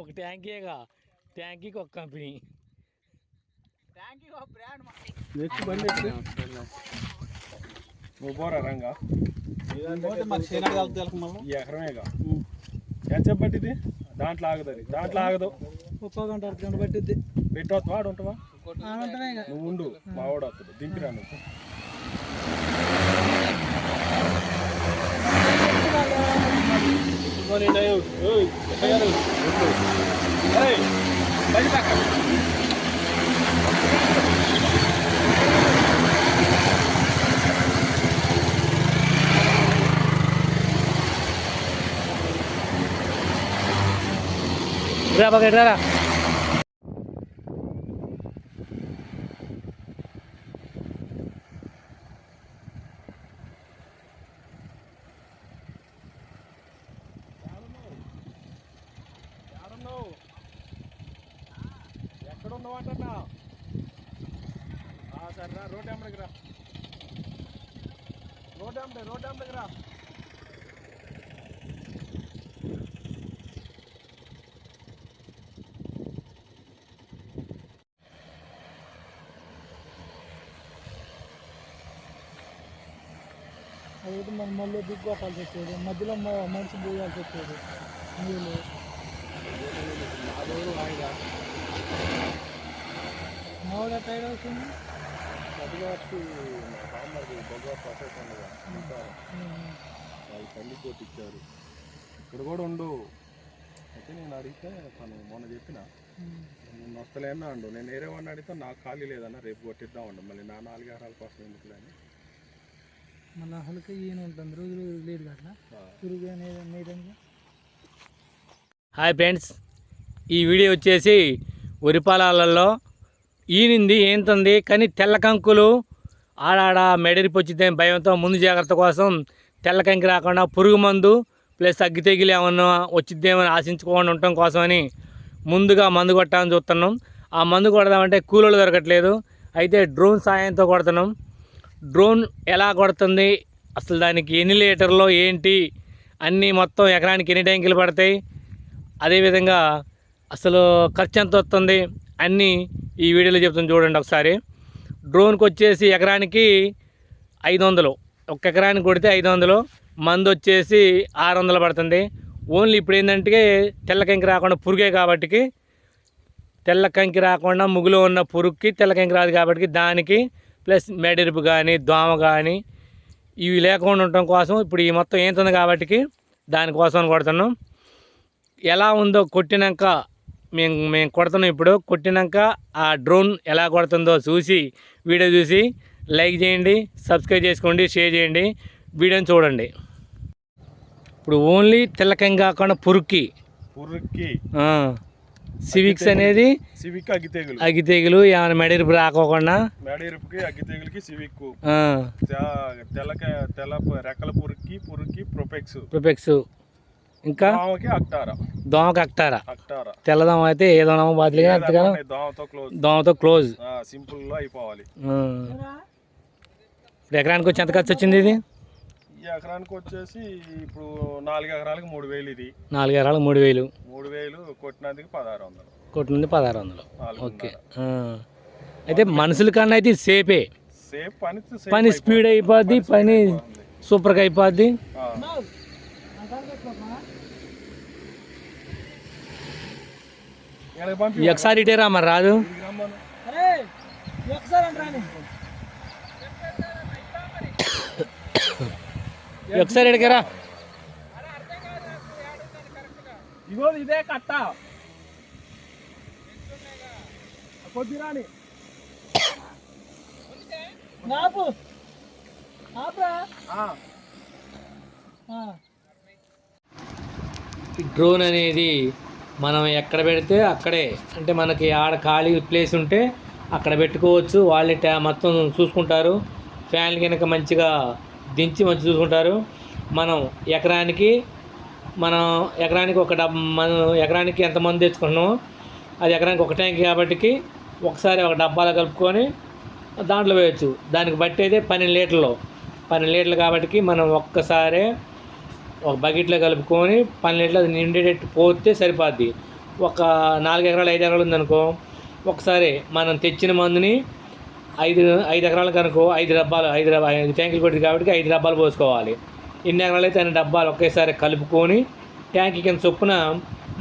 ఒక ట్యాంకీగా ట్యాంకీకి ఒక కంపెనీ. బండి నువ్వు పోరా రంగా. ఈ ఎకరమేగా. ఎంత చెప్పట్టిది దాంట్లో ఆగుతుంది దాంట్లో ఆగదు. ముప్పై గంట అర్ధ గంట పట్టిద్ది. వాడు ఉంటావా నువ్వు ఉండు. మా వాడు వస్తుంది దింపిరా నువ్వు. రా బాగా రా ఎక్కడున్నావు ఎక్కడున్నావు అంటున్నా సరే రా రోడ్ అమ్మడికి రా. రోడ్ అమ్మడి రోడ్ అమ్మడికి రా. అదైతే మన మళ్ళీ దిగ్గు కొట్టాల్సి వచ్చేది మధ్యలో మనిషి పోయాల్సి వచ్చేది నీళ్ళు. మామిడి టైర్ అవుతుంది వాళ్ళు తల్లి కొట్టించారు ఇక్కడ కూడా ఉండు. అయితే నేను అడిగితే తను మొన్న చెప్పిన నేను వస్తలేనా అండు. నేను వేరే వాడిని అడిగితే నాకు ఖాళీ లేదన్న రేపు కొట్టిద్దాం అండు. మళ్ళీ నా నాలుగు ఎకరాల కోసం అని. మళ్ళీ హలక ఈయన ఉంటుంది. రోజు రోజు లేదు అట్లా పురుగు అనేది హాయ్ ఫ్రెండ్స్ ఈ వీడియో వచ్చేసి వరి పొలాలలో ఈనింది ఏంటంది కానీ తెల్ల కంకులు ఆడాడ మెడరిపొచ్చితే భయంతో ముందు జాగ్రత్త కోసం తెల్ల కంకి రాకుండా పురుగు మందు ప్లస్ అగ్గి తెగిలి ఏమన్నా వచ్చిద్దేమని ఆశించుకోకుండా ఉండటం కోసమని ముందుగా మందు కొట్టాలని చూస్తున్నాం. ఆ మందు కొడదామంటే కూలీలు దొరకట్లేదు. అయితే డ్రోన్ సాయంతో కొడుతున్నాం. డ్రోన్ ఎలా కొడుతుంది? అసలు దానికి ఎన్ని లీటర్లో ఏంటి? అన్నీ మొత్తం ఎకరానికి ఎన్ని ట్యాంకులు పడతాయి? అదేవిధంగా అసలు ఖర్చు ఎంత వస్తుంది అన్నీ ఈ వీడియోలో చెప్తాను చూడండి ఒకసారి. డ్రోన్కి వచ్చేసి ఎకరానికి ఐదు వందలు ఒక ఎకరానికి కొడితే ఐదు వందలు మందు వచ్చేసి ఆరు వందలు పడుతుంది. ఓన్లీ ఇప్పుడు ఏంటంటే తెల్ల కంకి రాకుండా పురుగే కాబట్టికి తెల్ల కంకి రాకుండా ముగ్గులో ఉన్న పురుగుకి తెల్ల కంకి రాదు కాబట్టి దానికి ప్లస్ మెడిరుపు కానీ దోమ కానీ ఇవి లేకుండా ఉండటం కోసం ఇప్పుడు ఈ మొత్తం ఏంతుంది కాబట్టికి దానికోసం కొడుతున్నాం. ఎలా ఉందో కొట్టినాక మేము మేము కొడుతున్నాం ఇప్పుడు. కొట్టినాక ఆ డ్రోన్ ఎలా కొడుతుందో చూసి వీడియో చూసి లైక్ చేయండి సబ్స్క్రైబ్ చేసుకోండి షేర్ చేయండి వీడియోని చూడండి. ఇప్పుడు ఓన్లీ తెల్లకం కాకుండా పురుక్కి. పుర్రుకి ఆ, సివిక్స్ అనేది సివిక్ అగ్గి తెగులు అగ్గి తెగులు ఏమైనా మెడరిపు రాకోకుండా. మేడేరుపుకి అగ్గి తెగులుకి సివిక్ ఆ, తెల్లక తెల్ల రెక్కల పురుక్కి పురుక్కి ప్రొపెక్స్. ప్రొపెక్స్. ఇంకా దోమకి అక్టారా తెల్లదోమ అయితే బాధలుగా అంతగానో దోమతో క్లోజ్ దోమతో క్లోజ్ సింపుల్లో అయిపోవాలి. ఇప్పుడు ఎకరానికి వచ్చి ఎంత ఖర్చు వచ్చింది ఇది? ఎకరానికి వచ్చేసి ఇప్పుడు నాలుగు ఎకరాలకి మూడు వేలు ఇది. నాలుగు ఎకరాలకు మూడు వేలు. మూడు వేలు కొట్టినందుకు పదహారు వందలు. కొట్టు నుండి పదహారు వందలు. ఓకే. అయితే మనుషుల కన్నా అయితే సేపే సేఫ్ పని పని స్పీడ్ అయిపోద్ది పని సూపర్గా అయిపోద్ది. ఒకసారి ఇటే రా మరి రాదు. ఒకసారి అంటారా ఒకసారి ఇక్కడికి రా. ఇగో ఇదే కట్ట. కొద్దిరాని ఆపు. ఆపురా. డ్రోన్ అనేది మనం ఎక్కడ పెడితే అక్కడే. అంటే మనకి ఆడ ఖాళీ ప్లేస్ ఉంటే అక్కడ పెట్టుకోవచ్చు. వాళ్ళే ట్యా మొత్తం చూసుకుంటారు. ఫ్యాన్లు కనుక మంచిగా దించి మంచి చూసుకుంటారు. మనం ఎకరానికి మనం ఎకరానికి ఒక డబ్ మనం ఎకరానికి ఎంతమంది తెచ్చుకుంటున్నామో అది ఎకరానికి ఒక ట్యాంక్ కాబట్టికి ఒకసారి ఒక డబ్బాలో కలుపుకొని దాంట్లో వేయచ్చు. దానికి బట్టి అయితే పన్నెండు లీటర్లు. పన్నెండు లీటర్లు కాబట్టి మనం ఒక్కసారే ఒక బకెట్లో కలుపుకొని పన్నెండు అది నిండేటట్టు పోతే సరిపోద్ది. ఒక నాలుగు ఎకరాలు ఐదు ఎకరాలు ఉందనుకో ఒకసారి మనం తెచ్చిన మందుని ఐదు ఐదు ఎకరాలకు అనుకో ఐదు డబ్బాలు ఐదు ఐదు ట్యాంకులు కొట్టింది కాబట్టి ఐదు డబ్బాలు పోసుకోవాలి. ఎన్ని ఎకరాలు అయితే అన్ని డబ్బాలు ఒకేసారి కలుపుకొని ట్యాంక్ కింద చొప్పున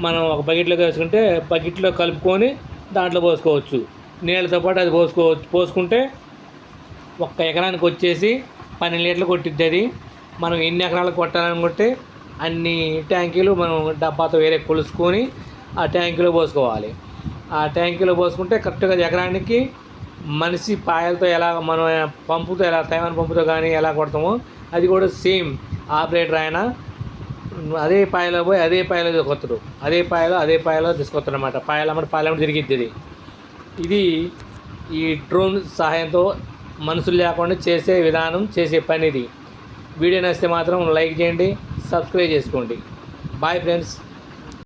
మనం ఒక బకెట్లో వేసుకుంటే బకెట్లో కలుపుకొని దాంట్లో పోసుకోవచ్చు. నీళ్ళతో పాటు అది పోసుకోవచ్చు. పోసుకుంటే ఒక్క ఎకరానికి వచ్చేసి పన్నెండు లీటర్లు కొట్టిద్ది అది. మనం ఎన్ని ఎకరాలకు కొట్టాలనుకుంటే అన్ని ట్యాంకీలు మనం డబ్బాతో వేరే కొలుసుకొని ఆ ట్యాంకీలో పోసుకోవాలి. ఆ ట్యాంకీలో పోసుకుంటే కరెక్ట్గా ఎకరానికి మనిషి పాయలతో ఎలా మనం పంపుతో ఎలా తైవాన్ పంపుతో కానీ ఎలా కొడతామో అది కూడా సేమ్ ఆపరేటర్ ఆయన అదే పాయలో పోయి అదే పాయలో కొత్తడు అదే పాయలో అదే పాయలో తీసుకొస్తాడు అనమాట పాయలమ్మట పాయలమ్మట తిరిగిద్ది ఇది. ఇది ఈ డ్రోన్ సహాయంతో మనుషులు లేకుండా చేసే విధానం చేసే పని ఇది వీడియో నచ్చితే మాత్రం లైక్ చేయండి సబ్స్క్రైబ్ చేసుకోండి. Bye friends